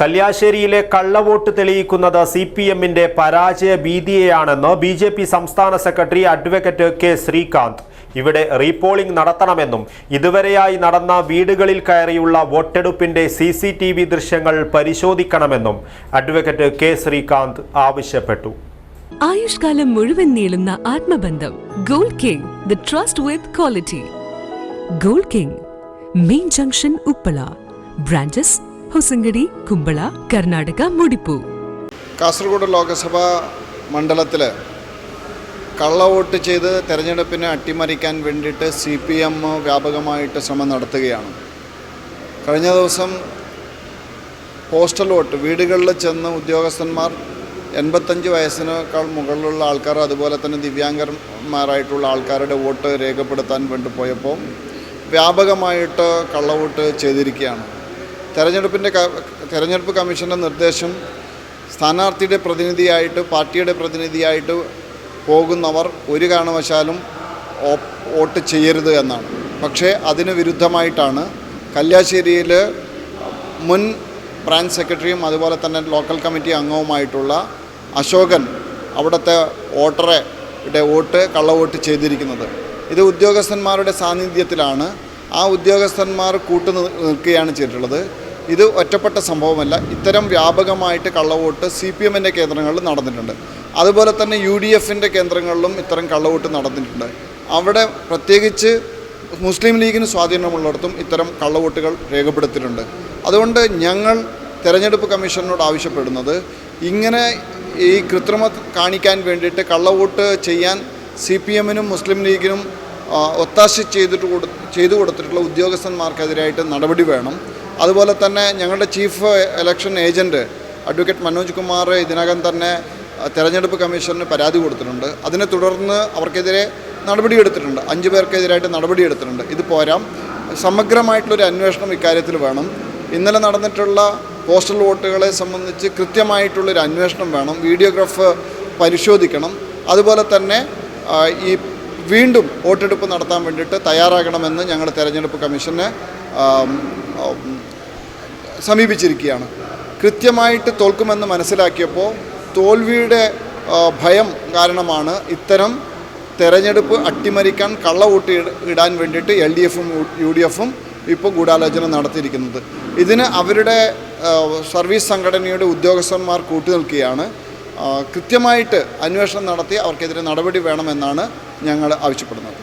കല്യാശ്ശേരിയിലെ കള്ളവോട്ട് തെളിയിക്കുന്നത് C P എമ്മിന്റെ പരാജയ ഭീതിയെയാണെന്ന് ബി ജെ പി സംസ്ഥാന സെക്രട്ടറി അഡ്വക്കേറ്റ് കെ ശ്രീകാന്ത്. ഇവിടെ റീപോളിംഗ് നടത്തണമെന്നും ഇതുവരെയായി നടന്ന വീടുകളിൽ കയറിയുള്ള വോട്ടെടുപ്പിന്റെ സി സി ടി വി ദൃശ്യങ്ങൾ പരിശോധിക്കണമെന്നും അഡ്വക്കേറ്റ് കെ ശ്രീകാന്ത് ആവശ്യപ്പെട്ടു. ആയുഷ്കാലം മുഴുവൻ നീളുന്ന ആത്മബന്ധം gold king the trust with quality gold king main junction Uppala. Branches Hosangadi Kumbla Karnataka മുടിപ്പൂ. Kasaragod Lok Sabha മണ്ഡലത്തിൽ കള്ളവോട്ട് ചെയ്ത് തെരഞ്ഞെടുപ്പിനെ അട്ടിമറിക്കാൻ വേണ്ടിയിട്ട് സി പി എം വ്യാപകമായിട്ട് ശ്രമം നടത്തുകയാണ്. കഴിഞ്ഞ ദിവസം പോസ്റ്റൽ വോട്ട് വീടുകളിൽ ചെന്ന് ഉദ്യോഗസ്ഥന്മാർ എൺപത്തഞ്ച് വയസ്സിനേക്കാൾ മുകളിലുള്ള ആൾക്കാർ അതുപോലെ തന്നെ ദിവ്യാംഗന്മാരായിട്ടുള്ള ആൾക്കാരുടെ വോട്ട് രേഖപ്പെടുത്താൻ വേണ്ടി പോയപ്പോൾ വ്യാപകമായിട്ട് കള്ളവോട്ട് ചെയ്തിരിക്കുകയാണ്. തെരഞ്ഞെടുപ്പിന്റെ തെരഞ്ഞെടുപ്പ് കമ്മീഷന്റെ നിർദ്ദേശം സ്ഥാനാർത്ഥിയുടെ പ്രതിനിധിയായിട്ട് പാർട്ടിയുടെ പ്രതിനിധിയായിട്ട് പോകുന്നവർ ഒരു കാരണവശാലും വോട്ട് ചെയ്യരുത് എന്നാണ്. പക്ഷേ അതിന് വിരുദ്ധമായിട്ടാണ് കല്യാശ്ശേരിയിൽ മുൻ ബ്രാഞ്ച് സെക്രട്ടറിയും അതുപോലെ തന്നെ ലോക്കൽ കമ്മിറ്റി അംഗവുമായിട്ടുള്ള അശോകൻ അവിടുത്തെ വോട്ടറെ വോട്ട് കള്ളവോട്ട് ചെയ്തിരിക്കുന്നത്. ഇത് ഉദ്യോഗസ്ഥന്മാരുടെ സാന്നിധ്യത്തിലാണ്. ആ ഉദ്യോഗസ്ഥന്മാർ കൂട്ടു നിൽക്കുകയാണ് ചെയ്തിട്ടുള്ളത്. ഇത് ഒറ്റപ്പെട്ട സംഭവമല്ല. ഇത്തരം വ്യാപകമായിട്ട് കള്ളവോട്ട് സി പി എമ്മിന്റെ കേന്ദ്രങ്ങളിൽ നടന്നിട്ടുണ്ട്. അതുപോലെ തന്നെ യു ഡി എഫിന്റെ കേന്ദ്രങ്ങളിലും ഇത്തരം കള്ളവോട്ട് നടന്നിട്ടുണ്ട്. അവിടെ പ്രത്യേകിച്ച് മുസ്ലിം ലീഗിന് സ്വാധീനമുള്ളിടത്തും ഇത്തരം കള്ളവോട്ടുകൾ രേഖപ്പെടുത്തിയിട്ടുണ്ട്. അതുകൊണ്ട് ഞങ്ങൾ തെരഞ്ഞെടുപ്പ് കമ്മീഷനോട് ആവശ്യപ്പെടുന്നത് ഇങ്ങനെ ഈ കൃത്രിമ കാണിക്കാൻ വേണ്ടിയിട്ട് കള്ളവോട്ട് ചെയ്യാൻ സി പി എമ്മിനും മുസ്ലിം ലീഗിനും ഒത്താശ ചെയ്തിട്ട് കൊടു ചെയ്തു കൊടുത്തിട്ടുള്ള ഉദ്യോഗസ്ഥന്മാർക്കെതിരായിട്ട് നടപടി വേണം. അതുപോലെ തന്നെ ഞങ്ങളുടെ chief election agent advocate Manoj Kumar ഇതിനകം തന്നെ തെരഞ്ഞെടുപ്പ് കമ്മീഷന് പരാതി കൊടുത്തിട്ടുണ്ട്. അതിനെ തുടർന്ന് അവർക്കെതിരെ നടപടിയെടുത്തിട്ടുണ്ട് അഞ്ച് പേർക്കെതിരായിട്ട് നടപടിയെടുത്തിട്ടുണ്ട് ഇത് പോരാം. സമഗ്രമായിട്ടുള്ളൊരു അന്വേഷണം ഇക്കാര്യത്തിൽ വേണം. ഇന്നലെ നടന്നിട്ടുള്ള പോസ്റ്റൽ വോട്ടുകളെ സംബന്ധിച്ച് കൃത്യമായിട്ടുള്ളൊരു അന്വേഷണം വേണം. വീഡിയോഗ്രാഫ് പരിശോധിക്കണം. അതുപോലെ തന്നെ ഈ വീണ്ടും വോട്ടെടുപ്പ് നടത്താൻ വേണ്ടിയിട്ട് തയ്യാറാകണമെന്ന് ഞങ്ങൾ തെരഞ്ഞെടുപ്പ് കമ്മീഷനെ സമീപിച്ചിരിക്കുകയാണ്. കൃത്യമായിട്ട് തോൽക്കുമെന്ന് മനസ്സിലാക്കിയപ്പോൾ തോൽവിയുടെ ഭയം കാരണമാണ് ഇത്തരം തെരഞ്ഞെടുപ്പ് അട്ടിമറിക്കാൻ കള്ളവോട്ട് വോട്ട് ഇടാൻ വേണ്ടിയിട്ട് എൽ ഡി എഫും യു ഡി എഫും ഇപ്പോൾ ഗൂഢാലോചന നടത്തിയിരിക്കുന്നത്. ഇതിന് അവരുടെ സർവീസ് സംഘടനയുടെ ഉദ്യോഗസ്ഥന്മാർ കൂട്ടുനിൽക്കുകയാണ്. കൃത്യമായിട്ട് അന്വേഷണം നടത്തി അവർക്കെതിരെ നടപടി വേണമെന്നാണ് ഞങ്ങൾ ആവശ്യപ്പെടുന്നത്.